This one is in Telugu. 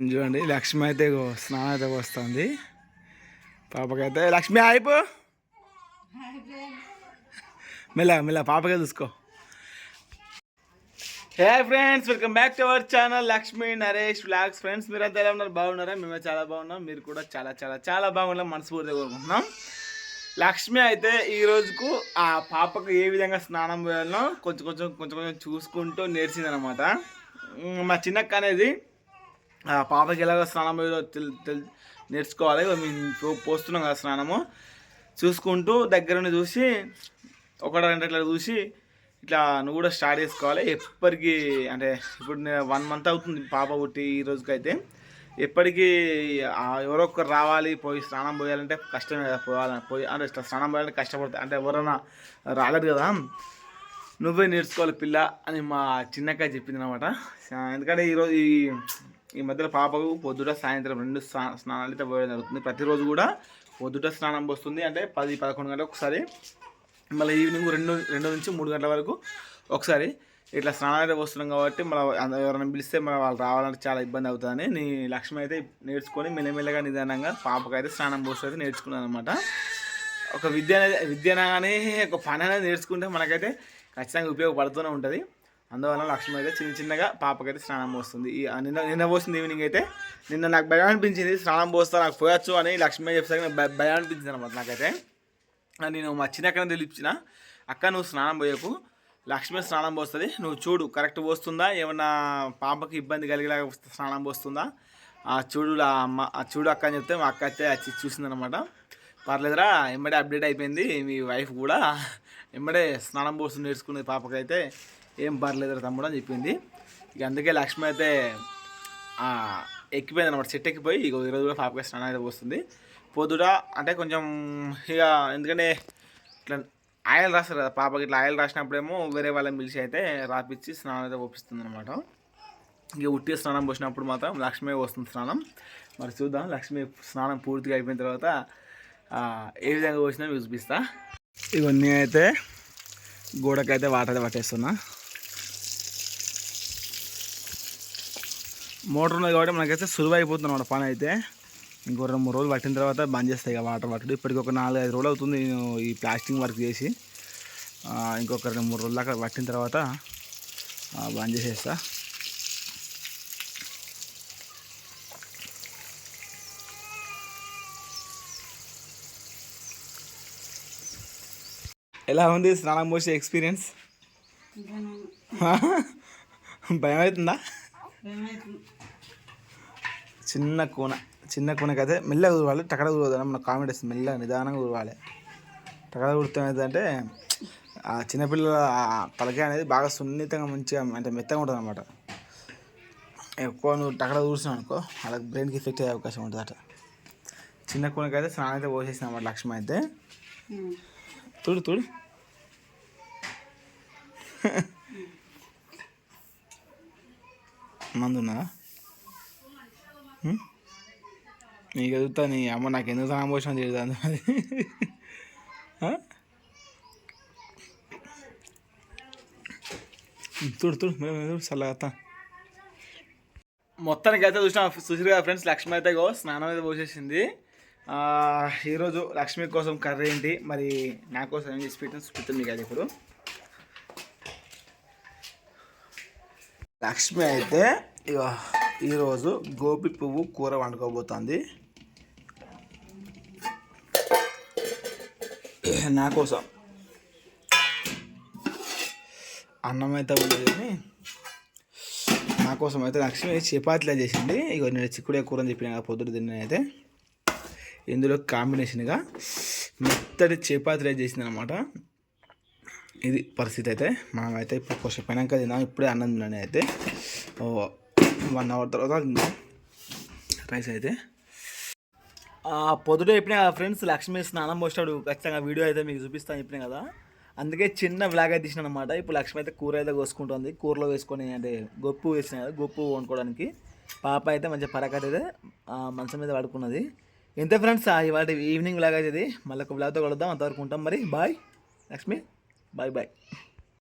చూడండి లక్ష్మి అయితే స్నానం అయితే వస్తుంది పాపకైతే లక్ష్మి అయిపో మెల్ల మెల్ల పాపకే చూసుకో. Hey friends welcome back to our channel Lakshmi Naresh vlogs. Friends మీరు అంతా ఎలా ఉన్నారు? బాగున్నారా? మేము చాలా బాగున్నాం. మీరు కూడా చాలా చాలా చాలా బాగున్నాం. మనస్ఫూర్తిగా కోరుకుంటున్నాం. లక్ష్మి అయితే ఈ రోజుకు ఆ పాపకు ఏ విధంగా స్నానం చేయాలనో కొంచెం కొంచెం కొంచెం కొంచెం చూసుకుంటూ నేర్చిందనమాట మా చిన్నక్క అనేది పాపకి ఎలాగో స్నానం పోయాలో తెల్ తెల్ నేర్చుకోవాలి. మేము పో- పోస్తున్నాం కదా స్నానము. చూసుకుంటూ దగ్గరుండి చూసి ఒకటి రెండు ఇట్లా చూసి ఇట్లా నువ్వు కూడా స్టార్ట్ చేసుకోవాలి. ఎప్పటికీ అంటే ఇప్పుడు నేను వన్ మంత్ అవుతుంది పాప పుట్టి ఈ రోజుకైతే. ఎప్పటికీ ఎవరో ఒకరు రావాలి పోయి స్నానం పోయాలంటే కష్టమే కదా పోవాలని పోయి అంటే ఇట్లా స్నానం పోయాలంటే కష్టపడతాయి అంటే ఎవరైనా రాలేదు కదా. నువ్వే నేర్చుకోవాలి పిల్ల అని మా చిన్నక్క చెప్పింది అనమాట ఎందుకంటే ఈరోజు ఈ ఈ మధ్యలో పాపకు పొద్దుట సాయంత్రం రెండు స్నానాలు అయితే పోయడం జరుగుతుంది. ప్రతిరోజు కూడా పొద్దుట స్నానం పోస్తుంది. అంటే పది పదకొండు గంటలకు ఒకసారి మళ్ళీ ఈవినింగ్ రెండు రెండు నుంచి మూడు గంటల వరకు ఒకసారి ఇట్లా స్నానాలు అయితే వస్తున్నాం కాబట్టి మళ్ళీ ఎవరైనా పిలిస్తే మన వాళ్ళు రావాలంటే చాలా ఇబ్బంది అవుతుందని నీ లక్ష్మి అయితే నేర్చుకొని మెల్లమెల్లగా నిదానంగా పాపకైతే స్నానం పోస్తూ అయితే నేర్చుకున్నాను అనమాట ఒక విద్య అనేది విద్య అనగానే ఒక పని అనేది నేర్చుకుంటే మనకైతే ఖచ్చితంగా ఉపయోగపడుతూనే ఉంటుంది. అందువల్ల లక్ష్మి అయితే చిన్న చిన్నగా పాపకైతే స్నానం పోస్తుంది. ఈ నిన్న నిన్న పోసింది ఈవినింగ్ అయితే నిన్న నాకు భయం అనిపించింది స్నానం పోస్తా నాకు పోయొచ్చు అని లక్ష్మి చెప్తాక నాకు భయం అనిపించింది అనమాట నాకైతే. నేను మా చిన్న తెలిపించిన అక్క నువ్వు స్నానం పోయకు లక్ష్మి స్నానం పోస్తుంది నువ్వు చూడు కరెక్ట్ పోస్తుందా? ఏమన్నా పాపకి ఇబ్బంది కలిగేలాగా స్నానం పోస్తుందా? ఆ చూడు అమ్మ ఆ చూడు అక్క అని చెప్తే మా అక్క అయితే వచ్చి చూసిందనమాట పర్లేదురా ఎంబడే అప్డేట్ అయిపోయింది మీ వైఫ్ కూడా ఎంబడే స్నానం పోస్తుంది నేర్చుకునేది పాపకైతే ఏం పర్లేదురా తమ్ముడు అని చెప్పింది. ఇక అందుకే లక్ష్మి అయితే ఎక్కిపోయింది అనమాట చెట్టు ఎక్కిపోయి ఇక ఈరోజు కూడా పాపగా స్నానం అయితే పోస్తుంది. పొద్దుట అంటే కొంచెం ఇక ఎందుకంటే ఇట్లా ఆయిల్ రాస్తారు కదా పాపకి ఇట్లా ఆయిల్ రాసినప్పుడేమో వేరే వాళ్ళని పిలిచి అయితే రాపిచ్చి స్నానం అయితే ఒప్పిస్తుంది అనమాట ఇక ఉట్టి స్నానం పోసినప్పుడు మాత్రం లక్ష్మి వస్తుంది స్నానం. మరి చూద్దాం లక్ష్మి స్నానం పూర్తిగా అయిపోయిన తర్వాత ఏ విధంగా పోసినా చూపిస్తా. ఇవన్నీ అయితే గోడకైతే వాటర్ అయితే పట్టేస్తున్నా. మోటార్ ఉన్నది కాబట్టి మనకైతే సులువు అయిపోతుంది అన్నమాట పని అయితే. ఇంకో రెండు మూడు రోజులు పట్టిన తర్వాత బంద్ చేస్తాయి ఇక వాటర్ పట్టడం ఇప్పటికి ఒక నాలుగు ఐదు రోజులు అవుతుంది నేను ఈ ప్లాస్టింగ్ వర్క్ చేసి. ఇంకొక రెండు మూడు రోజుల దాకా పట్టిన తర్వాత బంద్ చేసేస్తా. ఎలా ఉంది స్నానం పోసే ఎక్స్పీరియన్స్? భయం. అవుతుందా చిన్న కూన చిన్న కూనకి అయితే మెల్లగా ఊరవాలి టకడ ఊరవాలి మన కామెడీ వస్తుంది మెల్లగా నిదానంగా ఊరవాలి. టకడ ఊరితే ఏంటంటే ఆ చిన్నపిల్లల తలకాయ అనేది బాగా సున్నితంగా మంచిగా అంటే మెత్తగా ఉంటుంది అనమాట ఎక్కువ నువ్వు టకడ ఊరిసినావు అనుకో వాళ్ళకి బ్రెయిన్కి ఎఫెక్ట్ అయ్యే అవకాశం ఉంటుంది అట. చిన్న కూనకైతే స్నానం అయితే పోసేసిన అనమాట లక్ష్మి అయితే. చూడు చూడు మందున్నా నీకు ఎదుగుతా నీ అమ్మ నాకు ఎందుకు సహాయం పోషణ తిడతాను అది చూడు చూడు మేము చల్లగా మొత్తానికి అయితే చూసిన చూసారు కదా ఫ్రెండ్స్ లక్ష్మి అయితే గో స్నానం అయితే పోసేసింది. ఈరోజు లక్ష్మి కోసం కర్రీ ఏంటి? మరి నా కోసం ఏం చేసి పెట్టిన చూపిస్తాను మీకు అది ఇప్పుడు. లక్ష్మి అయితే ఇక ఈరోజు గోపి పువ్వు కూర వండుకోబోతుంది. నా కోసం. అన్నం అయితే ఉండదు నా కోసం అయితే లక్ష్మి చపాతీలా చేసింది. ఇక నేను చిక్కుడే కూర అని చెప్పిన కదా పొద్దున ఇందులో కాంబినేషన్గా మెత్తటి చపాతీలా చేసింది అనమాట ఇది పరిస్థితి అయితే. మనం అయితే ఇప్పుడు కొంచెం పైనాక తిన్నాం. ఇప్పుడే అన్నం తిన్నాను అయితే ఓ వన్ అవర్ తర్వాత రైస్ అయితే. ఆ, పొద్దుట చెప్పిన ఫ్రెండ్స్ లక్ష్మి స్నానం పోసినాడు. ఖచ్చితంగా వీడియో అయితే మీకు చూపిస్తాను చెప్పిన కదా. అందుకే చిన్న వ్లాగ్ అయితే తీసిన అనమాట ఇప్పుడు లక్ష్మి అయితే కూర అయితే కోసుకుంటుంది. కూరలో వేసుకొని అంటే గొప్పు వేసిన కదా గొప్పు వండుకోవడానికి. పాప అయితే మంచిగా పరకట్ అయితే ఆ, మంచం మీద పడుకున్నది. ఇంతే ఫ్రెండ్స్ ఇవాళ ఈవినింగ్ వ్లాగ్ అయితే మళ్ళీ ఒక వ్లాగ్తో కలుద్దాం. అంతవరకు ఉంటాం మరి. బాయ్ లక్ష్మి. Bye bye